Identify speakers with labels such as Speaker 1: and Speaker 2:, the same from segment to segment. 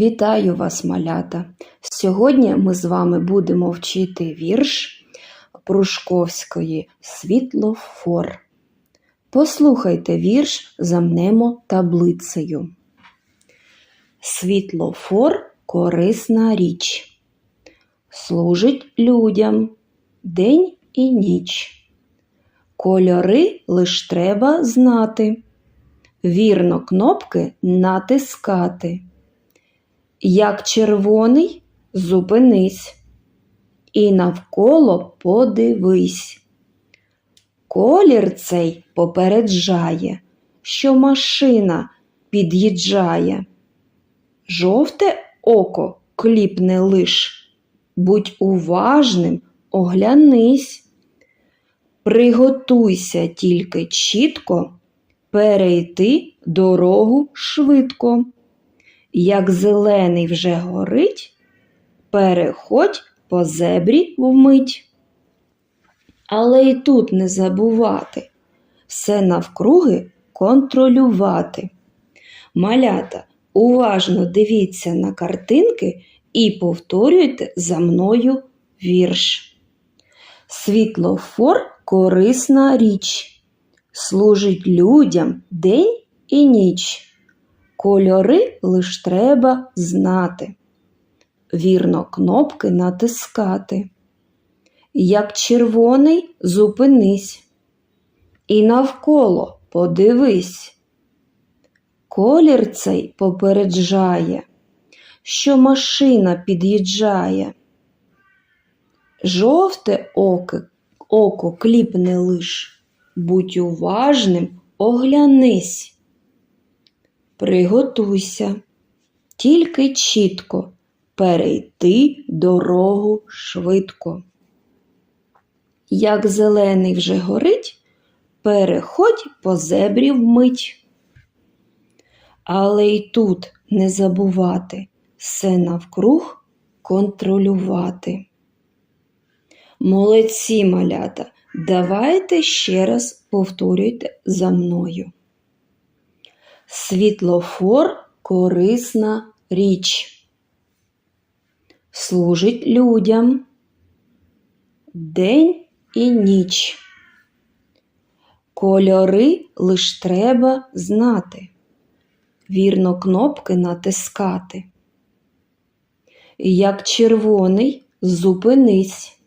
Speaker 1: Вітаю вас, малята! Сьогодні ми з вами будемо вчити вірш Прушковської Світлофор. Послухайте вірш замнемо таблицею. Світлофор корисна річ. Служить людям день і ніч. Кольори лиш треба знати. Вірно кнопки натискати. Як червоний, зупинись і навколо подивись. Колір цей попереджає, що машина під'їжджає. Жовте око кліпне лиш, будь уважним, оглянись. Приготуйся тільки чітко перейти дорогу швидко. Як зелений вже горить, переходь по зебрі вмить. Але й тут не забувати все навкруги контролювати. Малята, уважно дивіться на картинки і повторюйте за мною вірш. Світлофор корисна річ, служить людям день і ніч. Кольори лиш треба знати, вірно кнопки натискати. Як червоний зупинись і навколо подивись. Колір цей попереджає, що машина під'їжджає. Жовте око, око кліпне лиш, будь уважним, оглянись. Приготуйся, тільки чітко перейти дорогу швидко. Як зелений вже горить, переходь по зебрі вмить. Але й тут не забувати все навкруг контролювати. Молодці малята, давайте ще раз повторюйте за мною. Світлофор корисна річ. Служить людям день і ніч. Кольори лиш треба знати, вірно кнопки натискати. Як червоний зупинись.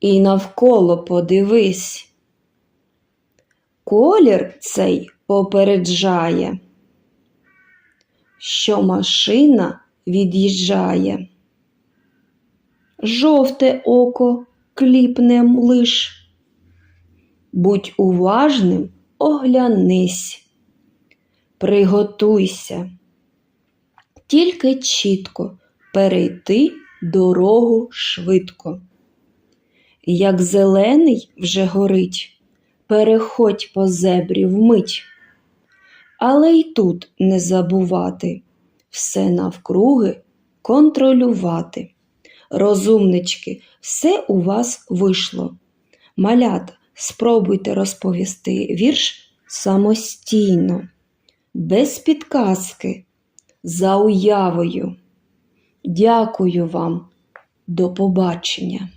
Speaker 1: І навколо подивись. Колір цей попереджає, що машина від'їжджає. Жовте око кліпнем лиш. Будь уважним, оглянись, приготуйся, тільки чітко перейти дорогу швидко. Як зелений вже горить, переходь по зебрі вмить. Але й тут не забувати все навкруги контролювати. Розумнички, все у вас вийшло. Малята, спробуйте розповісти вірш самостійно, без підказки, за уявою. Дякую вам, до побачення!